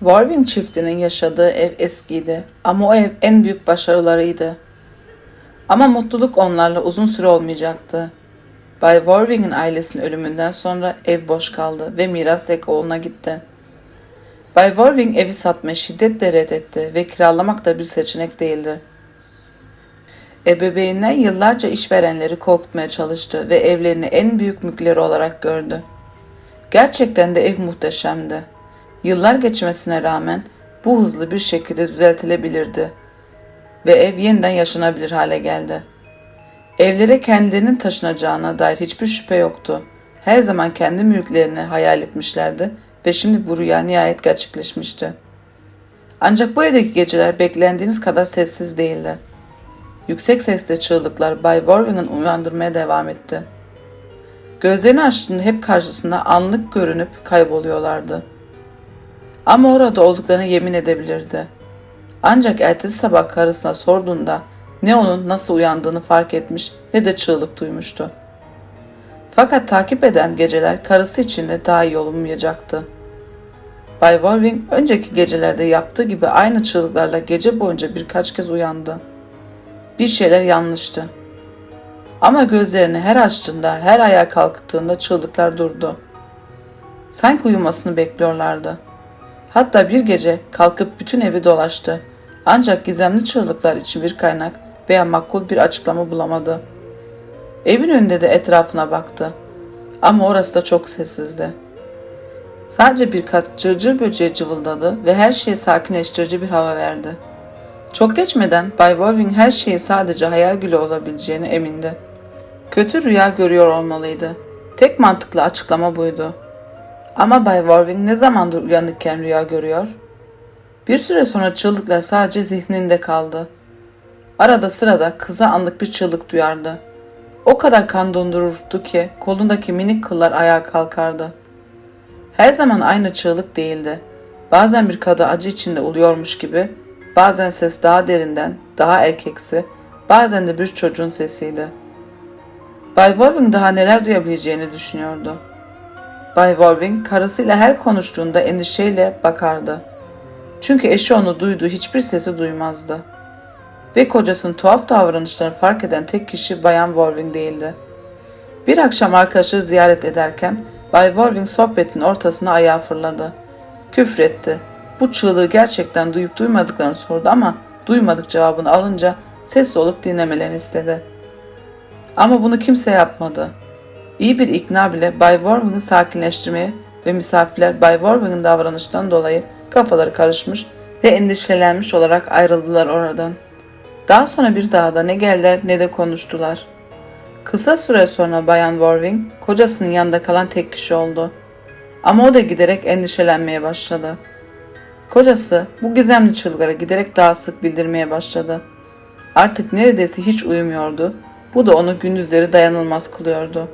Warwing çiftinin yaşadığı ev eskiydi ama o ev en büyük başarılarıydı. Ama mutluluk onlarla uzun süre olmayacaktı. Bay Warwing'in ailesinin ölümünden sonra ev boş kaldı ve miras tek oğluna gitti. Bay Warwing evi satmayı şiddetle reddetti ve kiralamak da bir seçenek değildi. Ebeveynler yıllarca işverenleri korkutmaya çalıştı ve evlerini en büyük mülkleri olarak gördü. Gerçekten de ev muhteşemdi. Yıllar geçmesine rağmen bu hızlı bir şekilde düzeltilebilirdi ve ev yeniden yaşanabilir hale geldi. Evlere kendilerinin taşınacağına dair hiçbir şüphe yoktu. Her zaman kendi mülklerini hayal etmişlerdi ve şimdi bu rüya nihayet gerçekleşmişti. Ancak bu evdeki geceler beklendiğiniz kadar sessiz değildi. Yüksek sesle çığlıklar Bay Warwing'in uyandırmaya devam etti. Gözlerini açtığında hep karşısında anlık görünüp kayboluyorlardı. Ama orada olduklarını yemin edebilirdi. Ancak ertesi sabah karısına sorduğunda ne onun nasıl uyandığını fark etmiş ne de çığlık duymuştu. Fakat takip eden geceler karısı için de daha iyi olmayacaktı. Bay Warwing önceki gecelerde yaptığı gibi aynı çığlıklarla gece boyunca birkaç kez uyandı. Bir şeyler yanlıştı. Ama gözlerini her açtığında, her ayağa kalktığında çığlıklar durdu. Sanki uyumasını bekliyorlardı. Hatta bir gece kalkıp bütün evi dolaştı. Ancak gizemli çığlıklar için bir kaynak veya makul bir açıklama bulamadı. Evin önünde de etrafına baktı. Ama orası da çok sessizdi. Sadece birkaç cırcır böceği cıvıldadı ve her şeye sakinleştirici bir hava verdi. Çok geçmeden Bay Warwing her şeyi sadece hayal gülü olabileceğine emindi. Kötü rüya görüyor olmalıydı. Tek mantıklı açıklama buydu. Ama Bay Warwing ne zamandır uyanıkken rüya görüyor? Bir süre sonra çığlıklar sadece zihninde kaldı. Arada sırada kıza anlık bir çığlık duyardı. O kadar kan dondururdu ki kolundaki minik kıllar ayağa kalkardı. Her zaman aynı çığlık değildi. Bazen bir kadı acı içinde uluyormuş gibi, bazen ses daha derinden, daha erkeksi, bazen de bir çocuğun sesiydi. Bay Warwing daha neler duyabileceğini düşünüyordu. Bay Warwing karısıyla her konuştuğunda endişeyle bakardı. Çünkü eşi onu duyduğu hiçbir sesi duymazdı. Ve kocasının tuhaf davranışlarını fark eden tek kişi Bayan Warwing değildi. Bir akşam arkadaşı ziyaret ederken Bay Warwing sohbetin ortasına ayağa fırladı. Küfretti. Bu çığlığı gerçekten duyup duymadıklarını sordu ama duymadık cevabını alınca sessiz olup dinlemelerini istedi. Ama bunu kimse yapmadı. İyi bir ikna bile Bay Warwing'i sakinleştirmeye ve misafirler Bay Warwing'in davranıştan dolayı kafaları karışmış ve endişelenmiş olarak ayrıldılar oradan. Daha sonra bir daha da ne geldiler ne de konuştular. Kısa süre sonra Bayan Warwing kocasının yanında kalan tek kişi oldu. Ama o da giderek endişelenmeye başladı. Kocası bu gizemli çılgara giderek daha sık bildirmeye başladı. Artık neredeyse hiç uyumuyordu. Bu da onu gündüzleri dayanılmaz kılıyordu.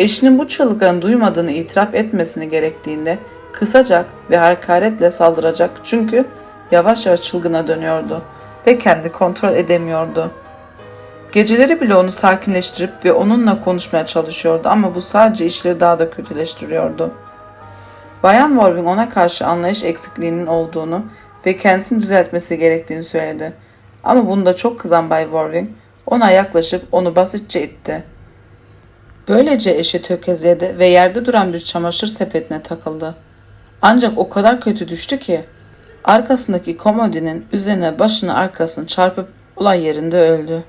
Eşinin bu çığlıklarını duymadığını itiraf etmesini gerektiğinde kısacak ve hakaretle saldıracak çünkü yavaş yavaş çılgına dönüyordu ve kendi kontrol edemiyordu. Geceleri bile onu sakinleştirip ve onunla konuşmaya çalışıyordu ama bu sadece işleri daha da kötüleştiriyordu. Bayan Warwing ona karşı anlayış eksikliğinin olduğunu ve kendisini düzeltmesi gerektiğini söyledi. Ama bunda çok kızan Bay Warwing ona yaklaşıp onu basitçe itti. Böylece eşi tökezledi ve yerde duran bir çamaşır sepetine takıldı. Ancak o kadar kötü düştü ki arkasındaki komodinin üzerine başını arkasını çarpıp olay yerinde öldü.